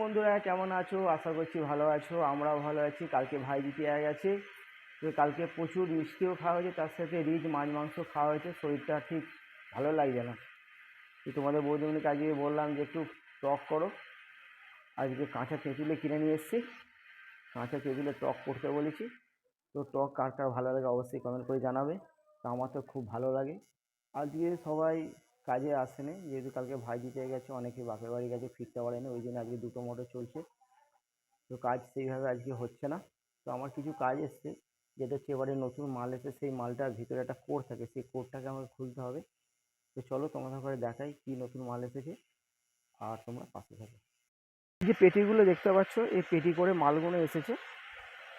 বন্ধুরা, কেমন আছো? আশা করছি ভালো আছো, আমরাও ভালো আছি। কালকে ভাই জিতে গেছে, তো কালকে প্রচুর মিষ্টিও খাওয়া হয়েছে, তার সাথে রিচ মাছ মাংস খাওয়া হয়েছে, শরীরটা ঠিক ভালো লাগছে না। তো তোমাদের বৌদিমণিকে আজকে বললাম যে একটু টক করো। আজকে কাঁচা তেঁতুলে কিনে নিয়ে এসেছি। কাঁচা তেঁতুলে টক করতে বলেছি। তো টক কার কার ভালো লাগে অবশ্যই কমেন্ট করে জানাবে। তো আমার তো খুব ভালো লাগে। আজকে সবাই কাজে আসেনি। যেহেতু কালকে ভাই দিতে গেছে, অনেকে বাপের বাড়ি গেছে, ফিরতে পারেনি, ওই জন্য আজকে দুটো মোটর চলছে। তো কাজ সেইভাবে আজকে হচ্ছে না। তো আমার কিছু কাজ এসছে, যেটা হচ্ছে এবারে নতুন মাল এসে সেই মালটার ভিতরে একটা কোড থাকে, সেই কোডটাকে আমাকে খুলতে হবে। তো চলো তোমাদের ঘরে দেখাই কী নতুন মাল এসেছে, আর তোমরা পাশে থাকো। যে পেটিগুলো দেখতে পাচ্ছ, এই পেটি করে মালগুলো এসেছে।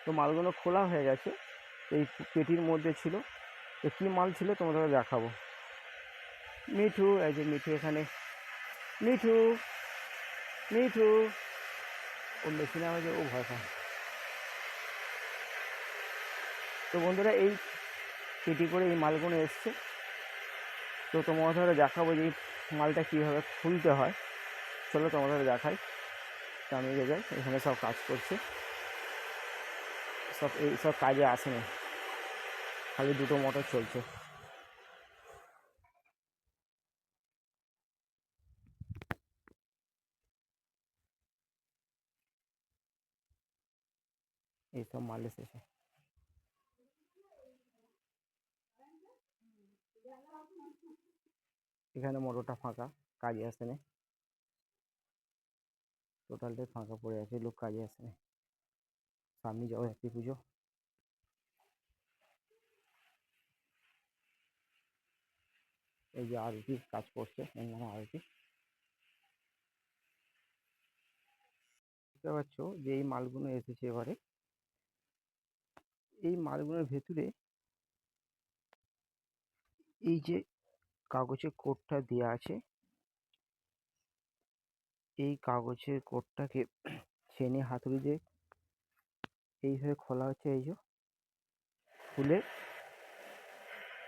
তো মালগুলো খোলা হয়ে গেছে এই পেটির মধ্যে ছিল। তো কী মাল ছিল তোমাদের দেখাবো। মিঠু, এই যে মিঠু এখানে। মিঠু মিঠু। ও মেশিনে আমাকে ও ভয় পায়। তো বন্ধুরা, এই পেটি করে এই মালগুলো এসছে। তো তোমাদের দেখাবো যে এই মালটা কীভাবে খুলতে হয়। চলো তোমাদের দেখাই। তো আমি যাই, এখানে সব কাজ করছে। সব, এই সব কাজে আসেনি। খালি দুটো মোটর চলছে। এইসব মাল এসেছে এখানে মোটরটা ফাঁকা, কাজে আসেনি টোটালটাই ফাঁকা পড়ে আছে, লোক কাজে আসেনি সামনে যাও হ্যাপি পুজো। এই যে আরতি কাজ করছে এর নাম আরতি। বুঝতে পারছ যে এই মালগুলো এসেছে এবারে। এই মালগুলোর ভেতরে এই যে কাগজের কোডটা দেওয়া আছে এই কাগজের কোডটাকে ছেনে হাতুড়ি দিয়ে এইভাবে খোলা হচ্ছে এই যে খুলে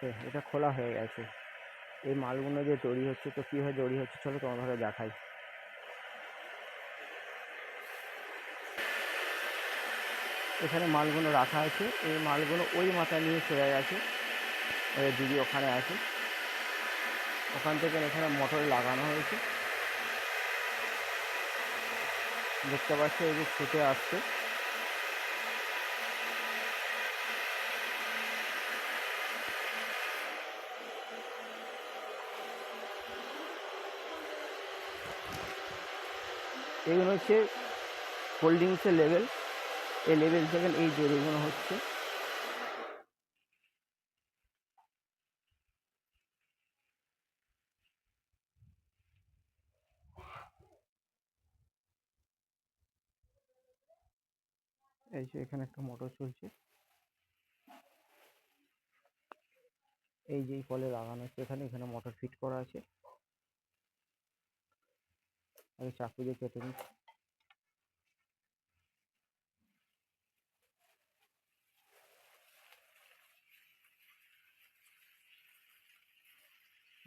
এ, এটা খোলা হয়ে গেছে। এই মালগুলো যে তৈরি হচ্ছে তো কীভাবে তৈরি হচ্ছে চলো তোমাদের দেখাই। এখানে মালগুলো রাখা আছে। এই মালগুলো ওই মাথা নিয়ে চলে গেছে। ওই দিদি ওখানে আছে। ওখান থেকে এখানে মোটর লাগানো হয়েছে। দেখতে পাচ্ছ এই যে ছুটে আসছে। এগুলো হচ্ছে ড্রিঙ্কসের লেভেল। এই লেভেল থেকে এই জরিগুলো হচ্ছে। এই যে এখানে একটা মোটর চলছে। এই যে কলে লাগানো আছে এখানে এখানে মোটর ফিট করা আছে। আগে চাকু দিয়ে কেটে নিই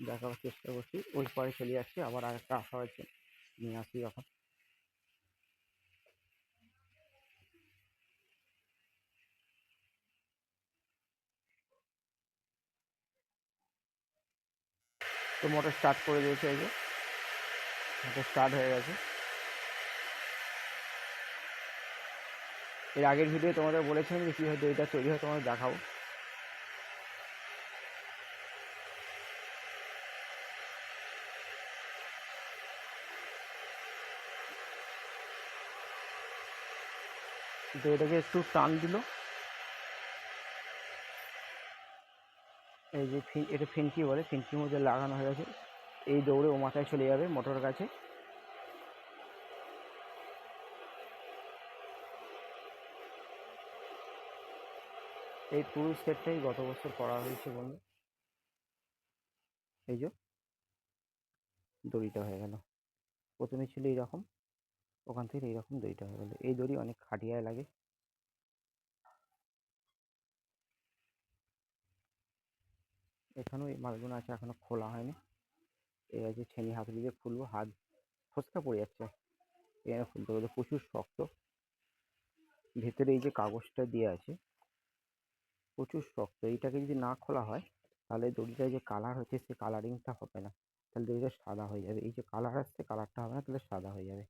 দেখার চেষ্টা করছি। ওই পারে চলে যাচ্ছে আবার আরেকটা আসা হয়েছে। নিয়ে আসি এখন। তো মোটর স্টার্ট করে দিয়েছে এই যে। মোটর স্টার্ট হয়ে গেছে। এর আগের ভিডিও তোমাদের বলেছিলাম যে কীভাবে এটা তৈরি হয়, তোমাদের দেখাবো। তো এটাকে একটু টান দিল। এই যে এটা ফিনকি বলে, ফিনকির মধ্যে লাগানো হয়ে গেছে। এই দৌড়ে ও মাথায় চলে যাবে মোটরের কাছে। এই পুরো সেটটাই গত বছর করা হয়েছে বন্ধু। এই যে, দড়িটা হয়ে গেল। প্রথমে ছিল এইরকম ওখান থেকে এইরকম দড়িটা হয়ে গেলো। এই দড়ি অনেক খাটিয়ায় লাগে। এখানেও এই মালগুলো আছে, এখনও খোলা হয়নি। এই আছে ছেনি হাতুড়ি দিয়ে খুলবো হাত ফসকা পড়ে যাচ্ছে। এখানে খুলতে গেলে প্রচুর শক্ত। ভেতরে এই যে কাগজটা দিয়ে আছে, প্রচুর শক্ত। এইটাকে যদি না খোলা হয়, তাহলে দড়িটার যে কালার হচ্ছে, সে কালারিংটা হবে না। তাহলে দড়িটা সাদা হয়ে যাবে। এই যে কালার আসছে কালারটা হবে না, তাহলে সাদা হয়ে যাবে।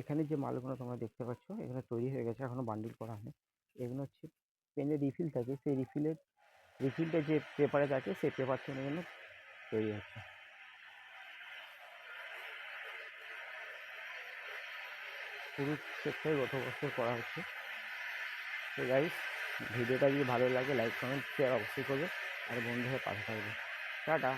এখানে যে মালগুলো তোমরা দেখতে পাচ্ছ, এখানে তৈরি হয়ে গেছে, এখনও বান্ডিল করা হয়নি। এগুলো হচ্ছে পেনের রিফিল থাকে, সেই রিফিলের রিফিলটা যে পেপারে থাকে, সেই পেপার থেকে জন্য তৈরি হচ্ছে। পুরো সেটটাই গত বছর করা হচ্ছে। তো গাইস ভিডিওটা যদি ভালো লাগে লাইক কমেন্ট শেয়ার অবশ্যই করবে। আর বন্ধু হয়ে পাশে থাকবে। টাটা!